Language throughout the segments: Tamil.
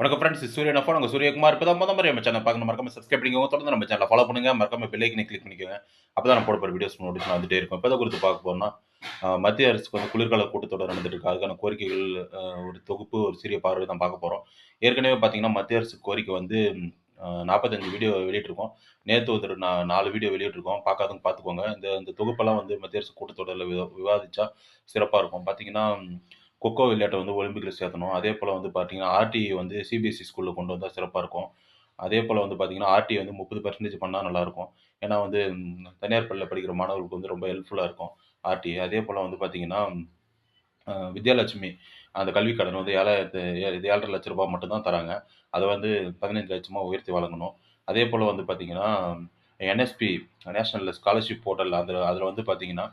வணக்கம் ஃப்ரெண்ட்ஸ் சூரியன் அப்போ நாங்கள் சூரியகுமார் இப்போ தான் முதல் மாதிரி நம்ம சேனல் பார்க்கணும். மறக்காம சப்ஸ்கிரைப் பண்ணிக்கோங்க. தொடர்ந்து நம்ம சேனலை ஃபாலோ பண்ணுங்க. மறக்காம பெல்லைக்கனை கிளிக் பண்ணிக்கோங்க. அப்போ தான் நான் போட போகிற வீடியோஸ் நோட்டிஸ் வந்துட்டே இருக்கும். இப்போ குறித்து பார்க்க போகிறோம்னா மத்திய அரசுக்கு வந்து குளிர்கால கூட்டத்தொடர் நடந்துட்டு இருக்கு அதுக்கான கோரிக்கைகள் ஒரு தொகுப்பு ஒரு சிறிய பார்வை தான் பார்க்க போகிறோம் ஏற்கனவே பார்த்தீங்கன்னா மத்திய அரசு கோரிக்கை வந்து நாற்பத்தஞ்சு வீடியோ வெளியிட்டிருக்கோம். நேற்று ஒரு நான் நாலு வீடியோ வெளியிட்டிருக்கோம். பார்க்காதவங்க பார்த்துக்கோங்க. இந்த இந்த தொகுப்பெல்லாம் வந்து மத்திய அரசு கூட்டத்தொடரில் விவா விவாதிச்சா சிறப்பாக இருக்கும். பார்த்தீங்கன்னா கொக்கோ விளையாட்டை வந்து ஒலிம்பிக்கில் சேர்த்தணும். அதே போல் வந்து பார்த்தீங்கன்னா ஆர்டிஐ வந்து சிபிஎஸ்சி ஸ்கூலில் கொண்டு வந்தால் சிறப்பாக இருக்கும். அதே போல் வந்து பார்த்தீங்கன்னா ஆர்டி வந்து முப்பது பர்சன்டேஜ் பண்ணால் நல்லாயிருக்கும் ஏன்னா வந்து தனியார் பள்ளியில் படிக்கிற மாணவர்களுக்கு வந்து ரொம்ப ஹெல்ப்ஃபுல்லாக இருக்கும் ஆர்டி. அதே போல் வந்து பார்த்தீங்கன்னா வித்யாலட்சுமி அந்த கல்விக் கடன் வந்து ஏழாயிரத்து ஏழரை லட்ச ரூபாய் மட்டும்தான் தராங்க. அதை வந்து பதினஞ்சு லட்சமாக உயர்த்தி வழங்கணும். அதே போல் வந்து பார்த்தீங்கன்னா என்எஸ்பி நேஷனல் ஸ்காலர்ஷிப் போர்ட்டல் அந்த அதில் வந்து பார்த்தீங்கன்னா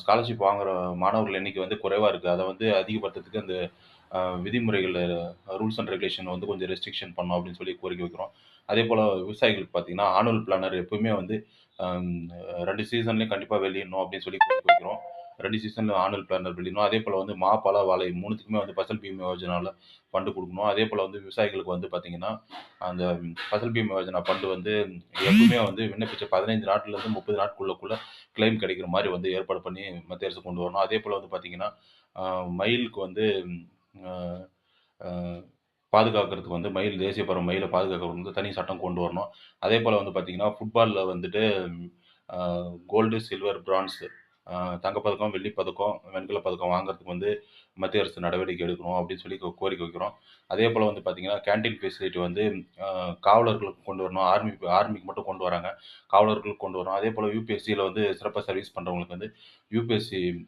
ஸ்காலர்ஷிப் வாங்குற மாணவர்கள் எண்ணிக்கை வந்து குறைவாக இருக்குது அதை வந்து அதிகப்படுத்துறதுக்கு அந்த அஹ், விதிமுறைகள் ரூல்ஸ் அண்ட் ரெகுலேஷன் வந்து கொஞ்சம் ரெஸ்ட்ரிக்ஷன் பண்ணணும் அப்படின்னு சொல்லி கோரிக்கை வைக்கிறோம். அதே போல் விவசாயிகளுக்கு பார்த்தீங்கன்னா ஆனுவல் பிளானர் எப்பவுமே வந்து ரெண்டு சீசன்லேயும் கண்டிப்பாக வெளியிடணும் அப்படின்னு சொல்லி கோரிக்கை வைக்கிறோம். ரெண்டு சீசனில் ஆனுவல் பிளானர் வெளியிடணும் அதே போல் வந்து மா பல வாழை மூணுத்துக்குமே வந்து பசல் பீமா யோஜனாவில் ஃபண்டு கொடுக்கணும். அதே போல் வந்து விவசாயிகளுக்கு வந்து பார்த்திங்கன்னா அந்த பசல் பீமா யோஜனா ஃபண்டு வந்து எப்பவுமே வந்து விண்ணப்பிச்ச பதினைந்து நாட்கள்லேருந்து முப்பது நாட்களுக்குள்ள கிளைம் கிடைக்கிற மாதிரி வந்து ஏற்பாடு பண்ணி மத்திய அரசு கொண்டு வரணும். அதே போல் வந்து பார்த்திங்கன்னா மயிலுக்கு வந்து பாதுகாக்கிறதுக்கு வந்து மயில் தேசிய பருவ மயிலை பாதுகாக்கிறதுக்கு வந்து தனி சட்டம் கொண்டு வரணும். அதே போல் வந்து பார்த்திங்கன்னா ஃபுட்பாலில் வந்துட்டு கோல்டு சில்வர் பிரான்ஸ் தங்கப்பதக்கம் வெள்ளிப்பதக்கம் வெண்கலப் பதக்கம் வாங்குறதுக்கு வந்து மத்திய அரசு நடவடிக்கை எடுக்கணும் அப்படின்னு சொல்லி கோ- கோரிக்கை வைக்கிறோம். அதே போல் வந்து பார்த்தீங்கன்னா கேண்டீன் ஃபெசிலிட்டி வந்து காவலர்களுக்கு கொண்டு வரணும். ஆர்மி ஆர்மிக்கு மட்டும் கொண்டு வராங்க. காவலர்களுக்கு கொண்டு வரணும். அதே போல் யூபிஎஸ்சியில் வந்து சிறப்பாக சர்வீஸ் பண்ணுறவங்களுக்கு வந்து யூபிஎஸ்சி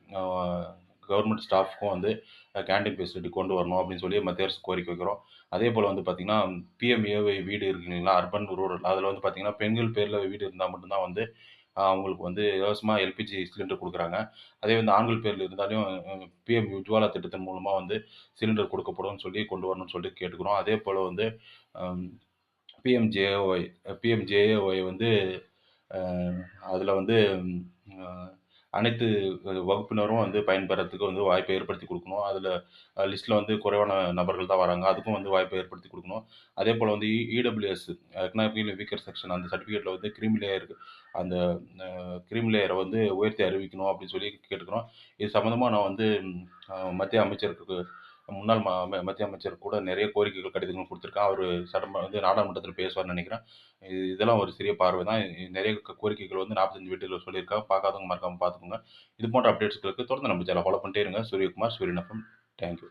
கவர்மெண்ட் ஸ்டாஃப்க்கும் வந்து கேண்டீன் ஃபெசிலிட்டி கொண்டு வரணும் அப்படின்னு சொல்லி மத்திய அரசு கோரிக்கை வைக்கிறோம். அதே போல் வந்து பார்த்திங்கன்னா பிஎம்ஏஒய் வீடு இருக்குங்களா? அர்பன் ரூரல் அதில் வந்து பார்த்தீங்கன்னா பெண்கள் பேரில் வீடு இருந்தால் மட்டும்தான் வந்து அவங்களுக்கு வந்து இலவசமாக எல்பிஜி சிலிண்டர் கொடுக்குறாங்க. அதே வந்து ஆண்கள் பேரில் இருந்தாலும் பிஎம் உஜ்வாலா திட்டத்தின் மூலமாக வந்து சிலிண்டர் கொடுக்கப்படும் சொல்லி கொண்டு வரணும்னு சொல்லிட்டு கேட்டுக்கிறோம். அதே போல் வந்து பிஎம்ஜேஒய் பிஎம்ஜேஏஒய் வந்து அதில் வந்து அனைத்து வகுப்பினரும் வந்து பயன்பெறத்துக்கு வந்து வாய்ப்பை ஏற்படுத்தி கொடுக்கணும். அதில் லிஸ்ட்டில் வந்து குறைவான நபர்கள் தான் வராங்க. அதுக்கும் வந்து வாய்ப்பை ஏற்படுத்தி கொடுக்கணும். அதே போல் வந்து இடபிள்யூஎஸ் எக்கனாமிக்கலி வீக்கர் செக்ஷன் அந்த சர்டிஃபிகேட்டில் வந்து கிரீம் லேயர் அந்த கிரீம் லேயரை வந்து உயர்த்தி அறிவிக்கணும் அப்படின்னு சொல்லி கேட்டுக்கிறோம். இது சம்மந்தமாக நான் வந்து மத்திய அமைச்சருக்கு முன்னாள் ம ம- மத்திய அமைச்சர் கூட நிறைய கோரிக்கைகள் கடிதங்கள் கொடுத்துருக்கான் அவர் சட்டம வந்து நாடாளுமன்றத்தில் பேசுவார்னு நினைக்கிறேன். இதெல்லாம் ஒரு சிறிய பார்வை தான். நிறைய கோரிக்கைகள் வந்து நாற்பத்தஞ்சு வீட்டில் சொல்லியிருக்காங்க பார்க்காதவங்க மறக்காமல் பார்த்துக்கோங்க. இது போன்ற அப்டேட்ஸ்களுக்கு தொடர்ந்து நம்ம சேனல் ஃபாலோ பண்ணிட்டே இருங்க. சூரியகுமார் சூரியன் எஃப்எம் தேங்க்யூ